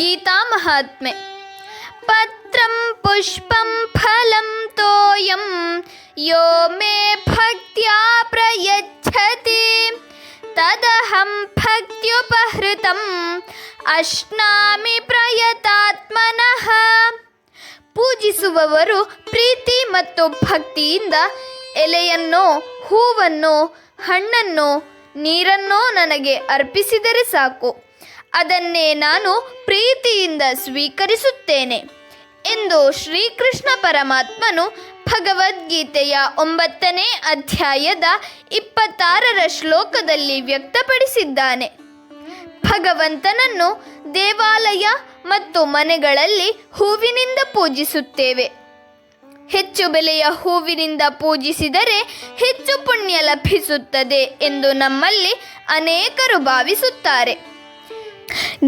ಗೀತಾ ಮಹಾತ್ಮೆ ಪತ್ರಂ ಪುಷ್ಪಂ ಫಲಂ ತೋಯಂ ಯೋ ಮೇ ಭಕ್ತ್ಯಾ ಪ್ರಯಚ್ಛತಿ ತದಹಂ ಭಕ್ತ್ಯುಪಹೃತಂ ಅಶ್ನಾಮಿ ಪ್ರಯತಾತ್ಮನಃ ಪೂಜಿಸುವವರು ಪ್ರೀತಿ ಮತ್ತು ಭಕ್ತಿಯಿಂದ ಎಲೆಯನ್ನೋ, ಹೂವನ್ನು, ಹಣ್ಣನ್ನೋ, ನೀರನ್ನೋ ನನಗೆ ಅರ್ಪಿಸಿದರೆ ಸಾಕು. ಅದನ್ನೇ ನಾನು ಪ್ರೀತಿಯಿಂದ ಸ್ವೀಕರಿಸುತ್ತೇನೆ ಎಂದು ಶ್ರೀಕೃಷ್ಣ ಪರಮಾತ್ಮನು ಭಗವದ್ಗೀತೆಯ ಒಂಬತ್ತನೇ ಅಧ್ಯಾಯದ ಇಪ್ಪತ್ತಾರರ ಶ್ಲೋಕದಲ್ಲಿ ವ್ಯಕ್ತಪಡಿಸಿದ್ದಾನೆ. ಭಗವಂತನನ್ನು ದೇವಾಲಯ ಮತ್ತು ಮನೆಗಳಲ್ಲಿ ಹೂವಿನಿಂದ ಪೂಜಿಸುತ್ತೇವೆ. ಹೆಚ್ಚು ಬೆಲೆಯ ಹೂವಿನಿಂದ ಪೂಜಿಸಿದರೆ ಹೆಚ್ಚು ಪುಣ್ಯ ಲಭಿಸುತ್ತದೆ ಎಂದು ನಮ್ಮಲ್ಲಿ ಅನೇಕರು ಭಾವಿಸುತ್ತಾರೆ.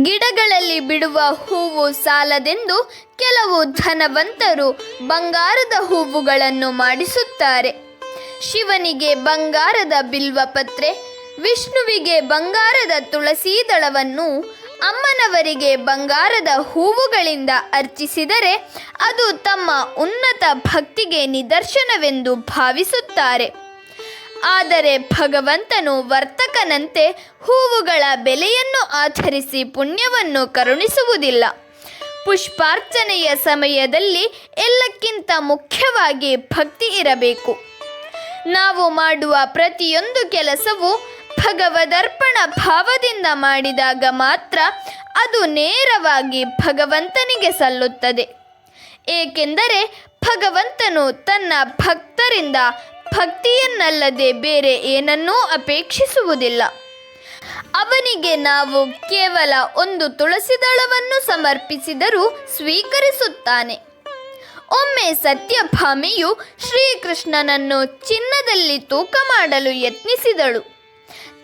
ಗಿಡಗಳಲ್ಲಿ ಬಿಡುವ ಹೂವು ಸಾಲದೆಂದು ಕೆಲವು ಧನವಂತರು ಬಂಗಾರದ ಹೂವುಗಳನ್ನು ಮಾಡಿಸುತ್ತಾರೆ. ಶಿವನಿಗೆ ಬಂಗಾರದ ಬಿಲ್ವಪತ್ರೆ, ವಿಷ್ಣುವಿಗೆ ಬಂಗಾರದ ತುಳಸಿ ದಳವನ್ನು, ಅಮ್ಮನವರಿಗೆ ಬಂಗಾರದ ಹೂವುಗಳಿಂದ ಅರ್ಚಿಸಿದರೆ ಅದು ತಮ್ಮ ಉನ್ನತ ಭಕ್ತಿಗೆ ನಿದರ್ಶನವೆಂದು ಭಾವಿಸುತ್ತಾರೆ. ಆದರೆ ಭಗವಂತನು ವರ್ತಕನಂತೆ ಹೂವುಗಳ ಬೆಲೆಯನ್ನು ಆಧರಿಸಿ ಪುಣ್ಯವನ್ನು ಕರುಣಿಸುವುದಿಲ್ಲ. ಪುಷ್ಪಾರ್ಚನೆಯ ಸಮಯದಲ್ಲಿ ಎಲ್ಲಕ್ಕಿಂತ ಮುಖ್ಯವಾಗಿ ಭಕ್ತಿ ಇರಬೇಕು. ನಾವು ಮಾಡುವ ಪ್ರತಿಯೊಂದು ಕೆಲಸವು ಭಗವದರ್ಪಣ ಭಾವದಿಂದ ಮಾಡಿದಾಗ ಮಾತ್ರ ಅದು ನೇರವಾಗಿ ಭಗವಂತನಿಗೆ ಸಲ್ಲುತ್ತದೆ. ಏಕೆಂದರೆ ಭಗವಂತನು ತನ್ನ ಭಕ್ತರಿಂದ ಭಕ್ತಿಯನ್ನಲ್ಲದೆ ಬೇರೆ ಏನನ್ನೂ ಅಪೇಕ್ಷಿಸುವುದಿಲ್ಲ. ಅವನಿಗೆ ನಾವು ಕೇವಲ ಒಂದು ತುಳಸಿ ದಳವನ್ನು ಸಮರ್ಪಿಸಿದರೂ ಸ್ವೀಕರಿಸುತ್ತಾನೆ. ಒಮ್ಮೆ ಸತ್ಯಭಾಮಿಯು ಶ್ರೀಕೃಷ್ಣನನ್ನು ಚಿನ್ನದಲ್ಲಿ ತೂಕ ಮಾಡಲು ಯತ್ನಿಸಿದಳು.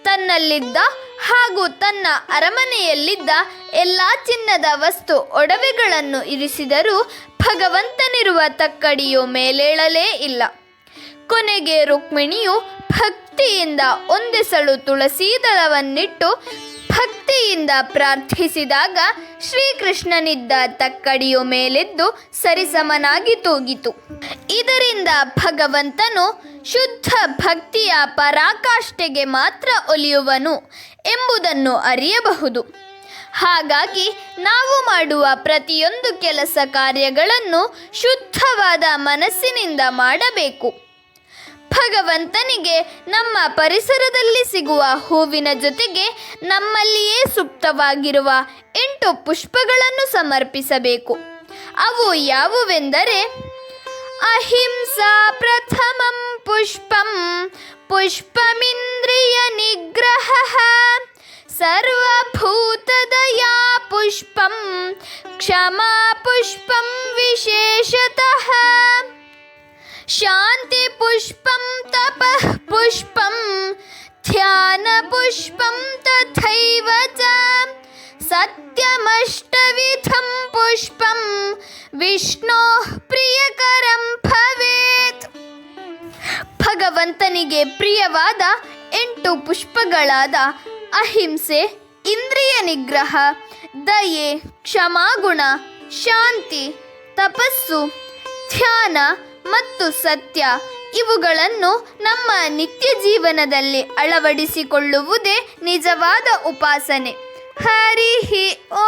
ತನ್ನಲ್ಲಿದ್ದ ಹಾಗೂ ತನ್ನ ಅರಮನೆಯಲ್ಲಿದ್ದ ಎಲ್ಲ ಚಿನ್ನದ ವಸ್ತು ಒಡವೆಗಳನ್ನು ಇರಿಸಿದರೂ ಭಗವಂತನಿರುವ ತಕ್ಕಡಿಯು ಮೇಲೇಳಲೇ ಇಲ್ಲ. ಕೊನೆಗೆ ರುಕ್ಮಿಣಿಯು ಭಕ್ತಿಯಿಂದ ಒಂದೆಸಳು ತುಳಸೀದಳವನ್ನಿಟ್ಟು ಭಕ್ತಿಯಿಂದ ಪ್ರಾರ್ಥಿಸಿದಾಗ ಶ್ರೀಕೃಷ್ಣನಿದ್ದ ತಕ್ಕಡಿಯು ಮೇಲೆದ್ದು ಸರಿಸಮನಾಗಿ ತೂಗಿತು. ಇದರಿಂದ ಭಗವಂತನು ಶುದ್ಧ ಭಕ್ತಿಯ ಪರಾಕಾಷ್ಠೆಗೆ ಮಾತ್ರ ಒಲಿಯುವನು ಎಂಬುದನ್ನು ಅರಿಯಬಹುದು. ಹಾಗಾಗಿ ನಾವು ಮಾಡುವ ಪ್ರತಿಯೊಂದು ಕೆಲಸ ಕಾರ್ಯಗಳನ್ನು ಶುದ್ಧವಾದ ಮನಸ್ಸಿನಿಂದ ಮಾಡಬೇಕು. ಭಗವಂತನಿಗೆ ನಮ್ಮ ಪರಿಸರದಲ್ಲಿ ಸಿಗುವ ಹೂವಿನ ಜೊತೆಗೆ ನಮ್ಮಲ್ಲಿಯೇ ಸುಪ್ತವಾಗಿರುವ ಎಂಟು ಪುಷ್ಪಗಳನ್ನು ಸಮರ್ಪಿಸಬೇಕು. ಅವು ಯಾವುವೆಂದರೆ ಅಹಿಂಸಾ ಪ್ರಥಮಂ ಪುಷ್ಪಂ, ಪುಷ್ಪಮಿಂದ್ರಿಯ ನಿಗ್ರಹ, ಸರ್ವಭೂತದಯಾ ಪುಷ್ಪಂ, ಕ್ಷಮಾ ಪುಷ್ಪಂ ಪುಷ್ಪಂ ತಥೈವ ಚ ಸತ್ಯಮಷ್ಟವಿಧಂ ಪುಷ್ಪಂ ವಿಷ್ಣೋ ಪ್ರಿಯಕರಂ ಭವೇತ್ ಭಗವಂತನಿಗೆ ಪ್ರಿಯವಾದ ಎಂಟು ಪುಷ್ಪಗಳಾದ ಅಹಿಂಸೆ ಇಂದ್ರಿಯ ನಿಗ್ರಹ ದಯೆ, ಕ್ಷಮಾಗುಣ, ಶಾಂತಿ, ತಪಸ್ಸು, ಧ್ಯಾನ ಮತ್ತು ಸತ್ಯ ಇವುಗಳನ್ನು ನಮ್ಮ ನಿತ್ಯ ಜೀವನದಲ್ಲಿ ಅಳವಡಿಸಿಕೊಳ್ಳುವುದೇ ನಿಜವಾದ ಉಪಾಸನೆ. ಹರಿ ಓ.